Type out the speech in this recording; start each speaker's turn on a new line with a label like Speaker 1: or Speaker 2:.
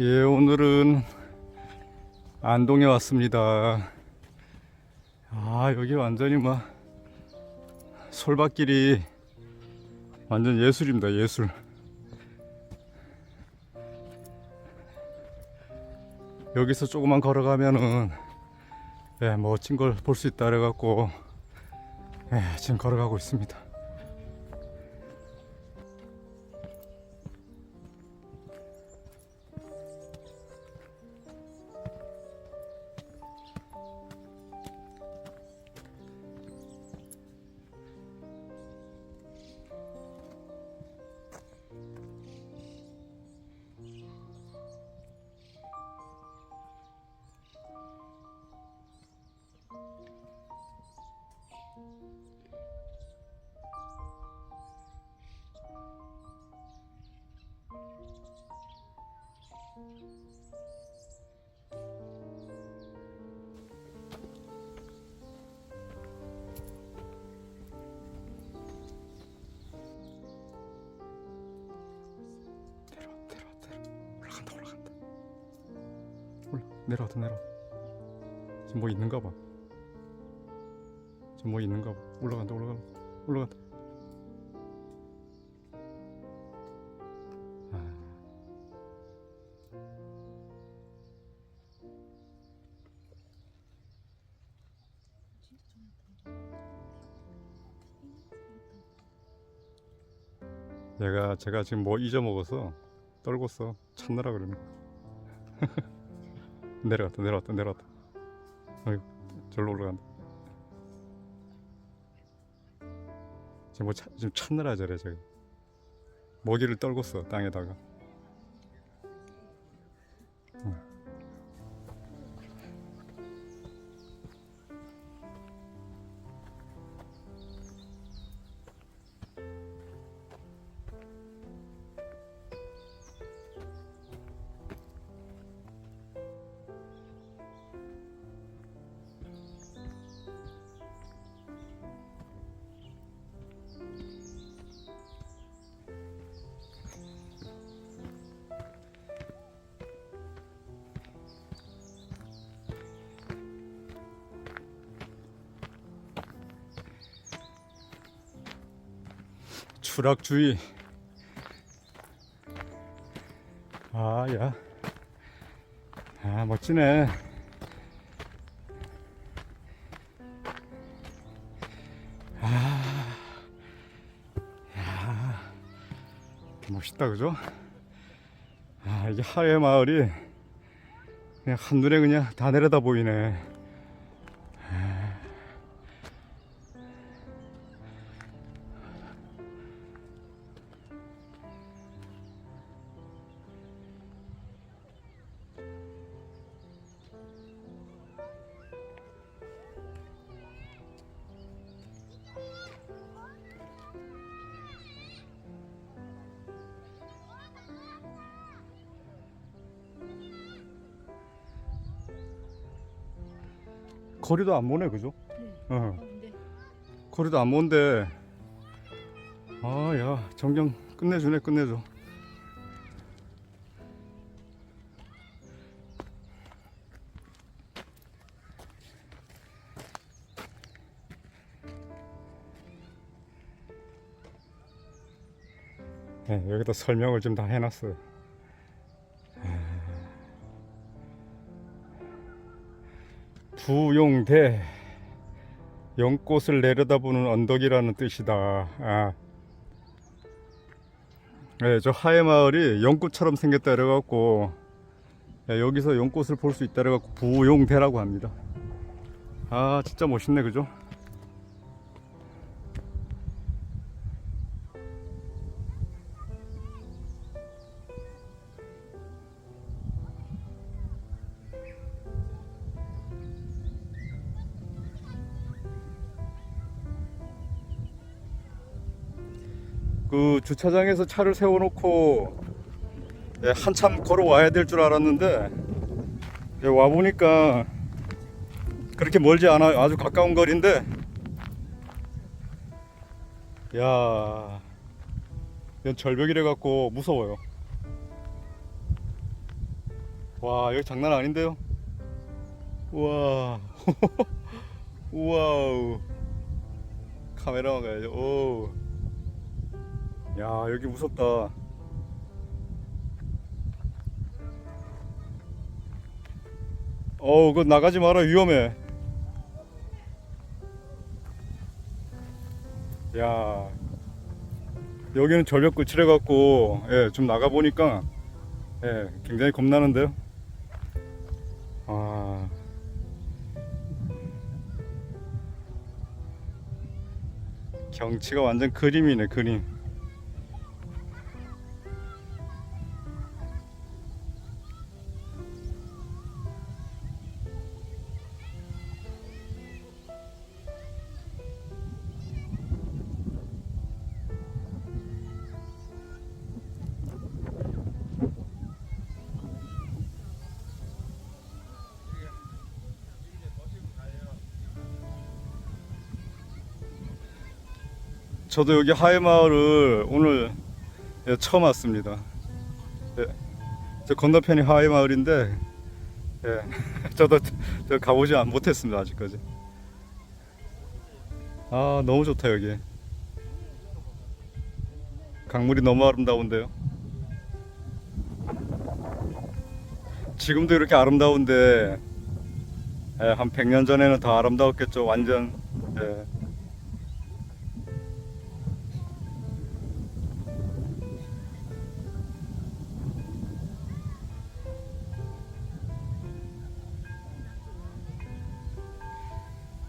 Speaker 1: 예, 오늘은 안동에 왔습니다. 아, 여기 완전히 막 솔밭길이 완전 예술입니다, 예술. 여기서 조금만 걸어가면은 예, 멋진 걸 볼 수 있다 그래갖고 예, 지금 걸어가고 있습니다. 내려와, 내려와. 지금 뭐 있는가 봐. 지금 뭐 있는가 봐. 올라간다, 올라간다, 올라간다. 아. 얘가 제가 지금 뭐 잊어먹어서 떨궜어 찾느라 그러는 거 내려갔다 내려갔다 내려갔다. 어이구 절로 올라간다. 지금 뭐 찾, 지금 찾느라 저래 제가 먹이를 떨궜어 땅에다가 추락주의 아야 아 멋지네 아, 야, 멋있다 그죠? 아 이게 하회 마을이 그냥 한눈에 그냥 다 내려다 보이네. 거리도 안 보네 그죠?
Speaker 2: 네.
Speaker 1: 어.
Speaker 2: 근데
Speaker 1: 거리도 안 먼데 아야 정경 끝내주네 끝내줘 네, 여기다 설명을 좀 다 해놨어요 부용대 연꽃을 내려다보는 언덕이라는 뜻이다. 아. 네, 저 하회 마을이 연꽃처럼 생겼다 그래갖고 예, 여기서 연꽃을 볼 수 있다 그래갖고 부용대라고 합니다. 아 진짜 멋있네 그죠? 그 주차장에서 차를 세워놓고 예, 한참 걸어와야 될 줄 알았는데 예, 와 보니까 그렇게 멀지 않아요. 아주 가까운 거리인데 야 이건 절벽이래 갖고 무서워요. 와 여기 장난 아닌데요? 우와 우와우 카메라만 가야죠 오. 야 여기 무섭다. 어우 그거 나가지 마라 위험해. 야 여기는 전력구 칠해갖고 예, 좀 나가 보니까 예, 굉장히 겁나는데요? 아. 경치가 완전 그림이네 그림 저도 여기 하회마을을 오늘 예, 처음 왔습니다. 예, 저 건너편이 하회마을인데 예, 저도 저 가보지 안- 못했습니다 아직까지. 아 너무 좋다 여기. 강물이 너무 아름다운데요. 지금도 이렇게 아름다운데 예, 한 100년 전에는 더 아름다웠겠죠. 완전 예.